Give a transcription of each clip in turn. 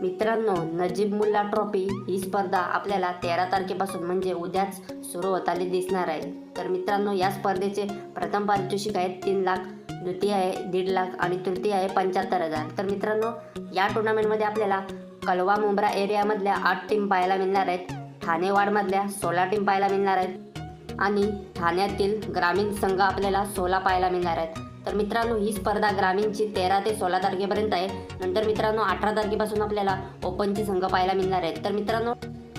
मित्रांनो नजीब मुल्ला ट्रॉफी ही स्पर्धा आपल्याला तेरा तारखेपासून म्हणजे उद्याच सुरू होताना दिसणार आहे. तर मित्रांनो या स्पर्धेचे प्रथम पारितोषिक आहे तीन लाख द्वितीय आहे दीड लाख आणि तृतीय आहे पंच्याहत्तर हजार. तर मित्रांनो या टुर्नामेंटमध्ये आपल्याला कलवा मुंब्रा एरियामधल्या आठ टीम पाहायला मिळणार आहेत. ठाणेवाडमधल्या सोळा टीम पाहायला मिळणार आहेत. आणि ठाण्यातील ग्रामीण संघ आपल्याला सोला पाहायला मिळणार आहेत. तर मित्रांनो ही स्पर्धा ग्रामीणची तेरा ते सोळा तारखेपर्यंत आहे. नंतर मित्रांनो अठरा तारखेपासून आपल्याला ओपनचे संघ पाहायला मिळणार आहेत. तर मित्रांनो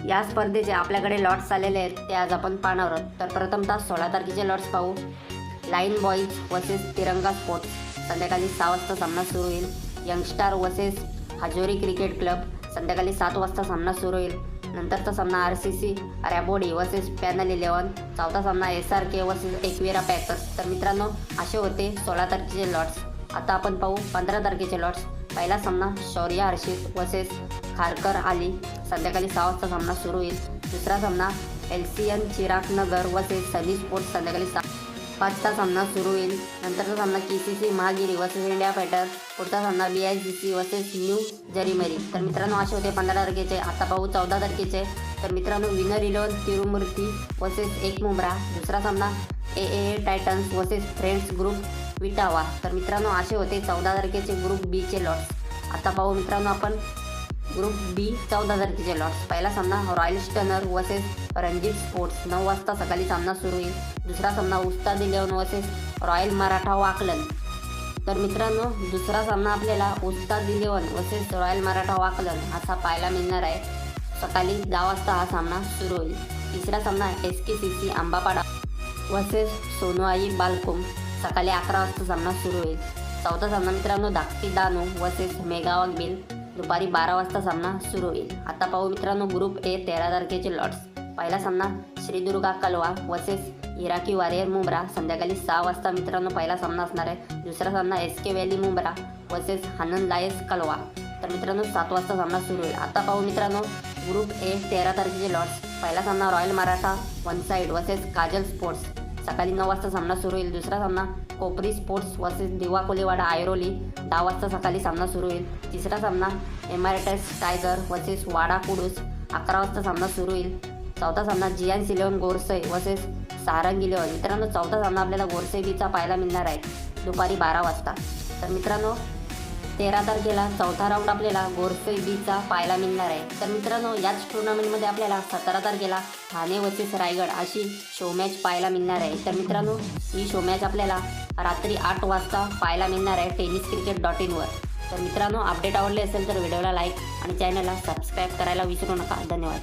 या स्पर्धेचे आपल्याकडे लॉट्स आलेले आहेत ते आज आपण पाहणार आहोत. तर प्रथमतः सोळा तारखेचे लॉट्स पाहू. Line boys versus Tiranga sports संध्याकाळी सहा वाजता सामना सुरू होईल. Young star versus Hajori cricket club संध्याकाळी सात वाजता सामना सुरू होईल. नंतरचा सामना R C C Rabodi versus panel eleven चौथा सामना S R K versus Ekvira packers तर मित्रांनो असे होते सोळा तारखेचे लॉट्स आता आपण पाहू पंधरा तारखेचे लॉट्स पहिला सामना शौर्य हर्षित वर्सेस खारकर आली. संध्याकाळी सहा वाजता सामना सुरू होईल. दुसरा सामना L C N Chirag Nagar versus sunny sports. संध्याकाळी सहा पाचचा सामना सुरू होईल. नंतरचा सामना K C C Mahagiri versus India fighter पुढचा सामना B I C C versus new Jarimari तर मित्रांनो असे होते पंधरा तारखेचे. आता पाहू चौदा तारखेचे. तर मित्रांनो विनर इलेवन तिरुमूर्ती वर्सेस एक मुंब्रा. दुसरा सामना A A titans versus friends group Vitawa. तर मित्रांनो असे होते चौदा तारखेचे ग्रुप बीचे लॉट्स आता पाहू मित्रांनो आपण ग्रुप बी चौदा तारखेचे लॉट्स पहिला सामना royal stunner versus Ranjit sports नऊ वाजता सकाळी सामना सुरू होईल. दुसरा सामना Ustad eleven versus royal Maratha Waklan तर मित्रांनो दुसरा सामना आपल्याला Ustad eleven versus royal Maratha Waklan असा पाहायला मिळणार आहे. सकाळी दहा वाजता हा सामना सुरू होईल. तिसरा सामना S K C C Ambapada versus Sonuai Balkum. सकाळी अकरा वाजता सामना सुरू होईल. चौथा सामना मित्रांनो धाकटी दानू वर्सेस मेगावाग बिल दुपारी बारा वाजता सामना सुरू होईल. आता पाहू मित्रांनो ग्रुप ए तेरा तारखेचे लॉट्स पहिला सामना Shridurga Kalwa versus Iraqi warrior Mumbra. संध्याकाळी सहा वाजता मित्रांनो पहिला सामना असणार आहे. दुसरा सामना S K valley Mumbra versus हनन लायस कलवा. तर मित्रांनो सात वाजता सामना सुरू होईल. आता पाहू मित्रांनो ग्रुप ए तेरा तारखेचे लॉट्स पहिला सामना royal Maratha one side versus Kajal sports सकाळी नऊ वाजता सामना सुरू होईल. दुसरा सामना कोपरी स्पोर्ट्स वर्सेस दिवा कोलेवाडा आयरोली दहा वाजता सकाळी सामना सुरू होईल. तिसरा सामना एमआरटेस टायगर वर्सेस वाडा कुडूस अकरा वाजता सामना सुरू होईल. चौथा सामना जियान सिलेवन गोरसई वर्सेस सारंग इलेवन मित्रांनो चौथा सामना आपल्याला गोरसई बीचा पाहायला मिळणार आहे. दुपारी बारा वाजता. तर मित्रांनो तेरा तारखेला चौथा राऊंड आपल्याला गोरसई बीचा पाहायला मिळणार आहे. तर मित्रांनो याच टुर्नामेंटमध्ये आपल्याला सतरा तारखेला ठाणे वर्सेस रायगड अशी शो मॅच पाहायला मिळणार आहे. तर मित्रांनो ही शो मॅच आपल्याला रात्री आठ वाजता पाहायला मिळणार आहे टेनिस क्रिकेट डॉट इनवर तर मित्रांनो अपडेट आवडले असेल तर व्हिडिओला लाईक आणि चॅनलला सबस्क्राईब करायला विसरू नका. धन्यवाद.